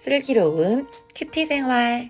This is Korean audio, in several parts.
슬기로운 큐티 생활.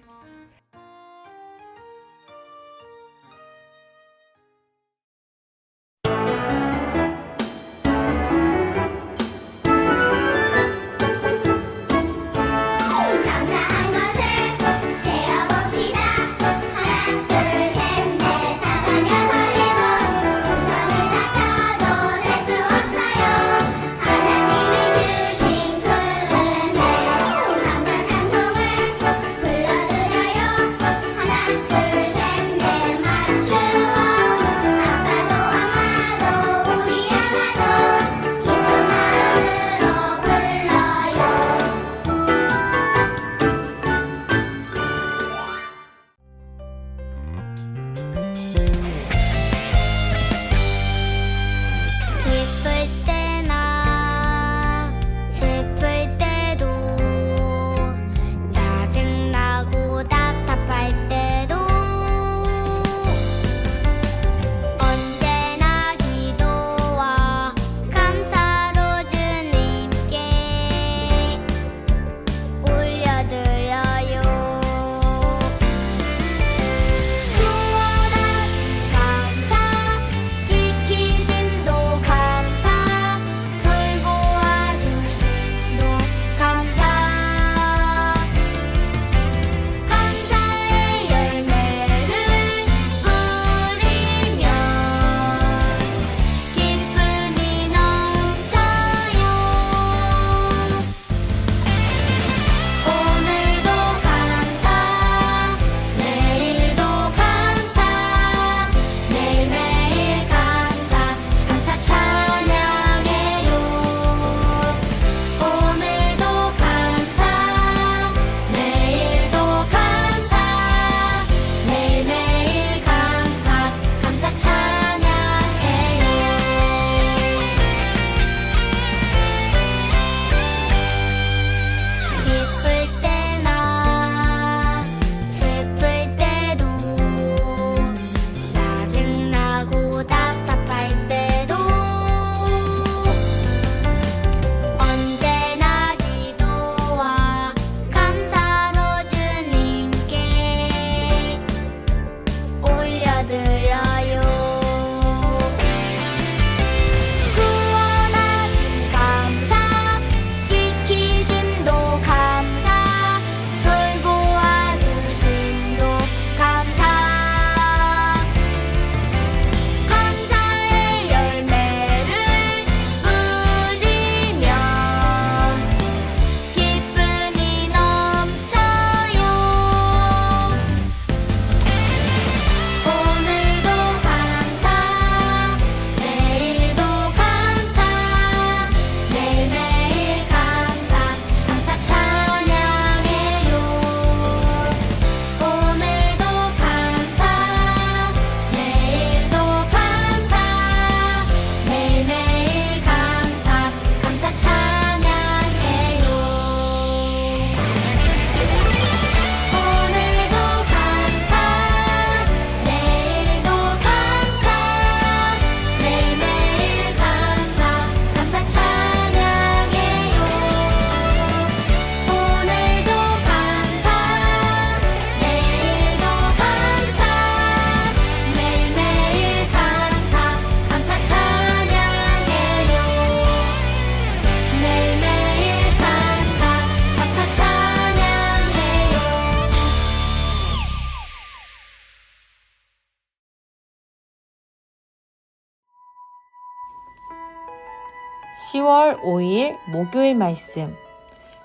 10월 5일 목요일 말씀.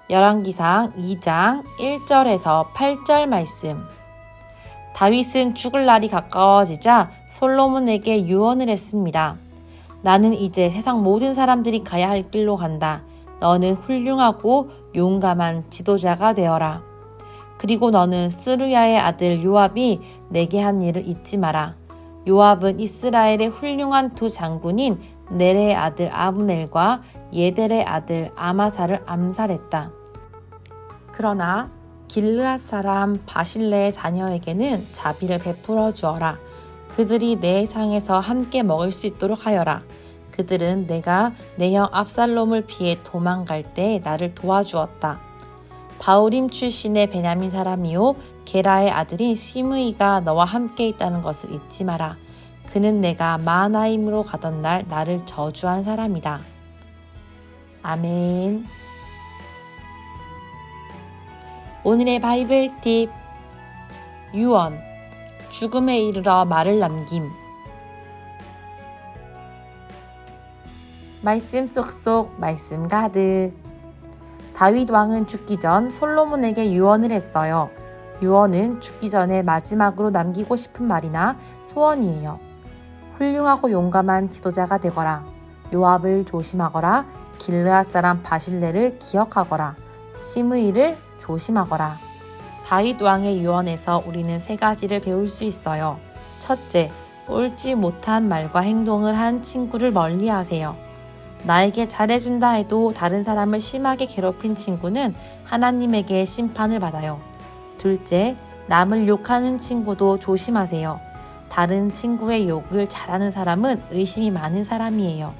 열왕기상 2장 1절에서 8절 말씀. 다윗은 죽을 날이 가까워지자 솔로몬에게 유언을 했습니다. 나는 이제 세상 모든 사람들이 가야 할 길로 간다. 너는 훌륭하고 용감한 지도자가 되어라. 그리고 너는 스루야의 아들 요압이 내게 한 일을 잊지 마라. 요압은 이스라엘의 훌륭한 두 장군인 넬의 아들 아브넬과 예델의 아들 아마사를 암살했다. 그러나 길르앗 사람 바실레의 자녀에게는 자비를 베풀어 주어라. 그들이 내 상에서 함께 먹을 수 있도록 하여라. 그들은 내가 내 형 압살롬을 피해 도망갈 때 나를 도와주었다. 바우림 출신의 베냐민 사람이요 게라의 아들인 시므이가 너와 함께 있다는 것을 잊지 마라. 그는 내가 마하나임으로 가던 날 나를 저주한 사람이다. 아멘. 오늘의 바이블 팁. 유언. 죽음에 이르러 말을 남김. 말씀 쏙쏙 말씀 가득. 다윗 왕은 죽기 전 솔로몬에게 유언을 했어요. 유언은 죽기 전에 마지막으로 남기고 싶은 말이나 소원이에요. 훌륭하고 용감한 지도자가 되거라. 요압을 조심하거라. 길르앗 사람 바실레를 기억하거라. 시므이를 조심하거라. 다윗 왕의 유언에서 우리는 세 가지를 배울 수 있어요. 첫째, 옳지 못한 말과 행동을 한 친구를 멀리 하세요. 나에게 잘해준다 해도 다른 사람을 심하게 괴롭힌 친구는 하나님에게 심판을 받아요. 둘째, 남을 욕하는 친구도 조심하세요. 다른 친구의 욕을 잘하는 사람은 의심이 많은 사람이에요.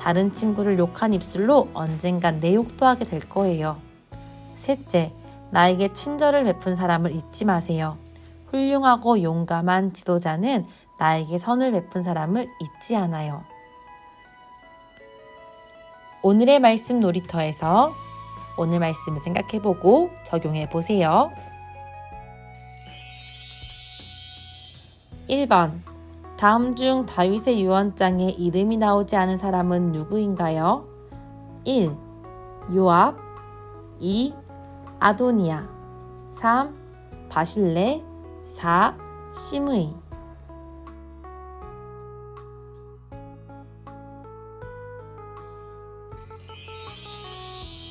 다른 친구를 욕한 입술로 언젠간 내 욕도 하게 될 거예요. 셋째, 나에게 친절을 베푼 사람을 잊지 마세요. 훌륭하고 용감한 지도자는 나에게 선을 베푼 사람을 잊지 않아요. 오늘의 말씀 놀이터에서 오늘 말씀을 생각해보고 적용해 보세요. 1번. 다음 중 다윗의 유언장에 이름이 나오지 않은 사람은 누구인가요? 1. 요압 2. 아도니아 3. 바실레 4. 시므이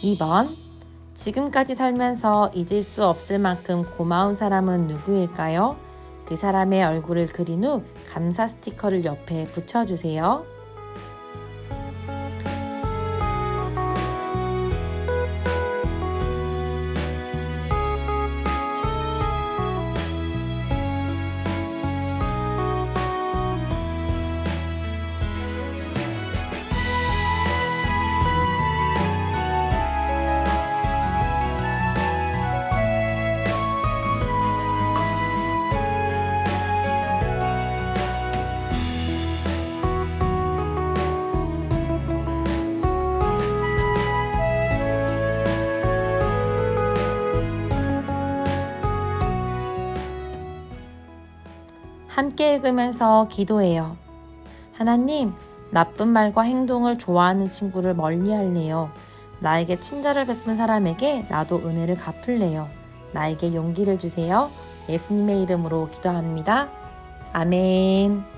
2번 지금까지 살면서 잊을 수 없을 만큼 고마운 사람은 누구일까요? 그 사람의 얼굴을 그린 후 감사 스티커를 옆에 붙여주세요. 함께 읽으면서 기도해요. 하나님, 나쁜 말과 행동을 좋아하는 친구를 멀리 할래요. 나에게 친절을 베푼 사람에게 나도 은혜를 갚을래요. 나에게 용기를 주세요. 예수님의 이름으로 기도합니다. 아멘.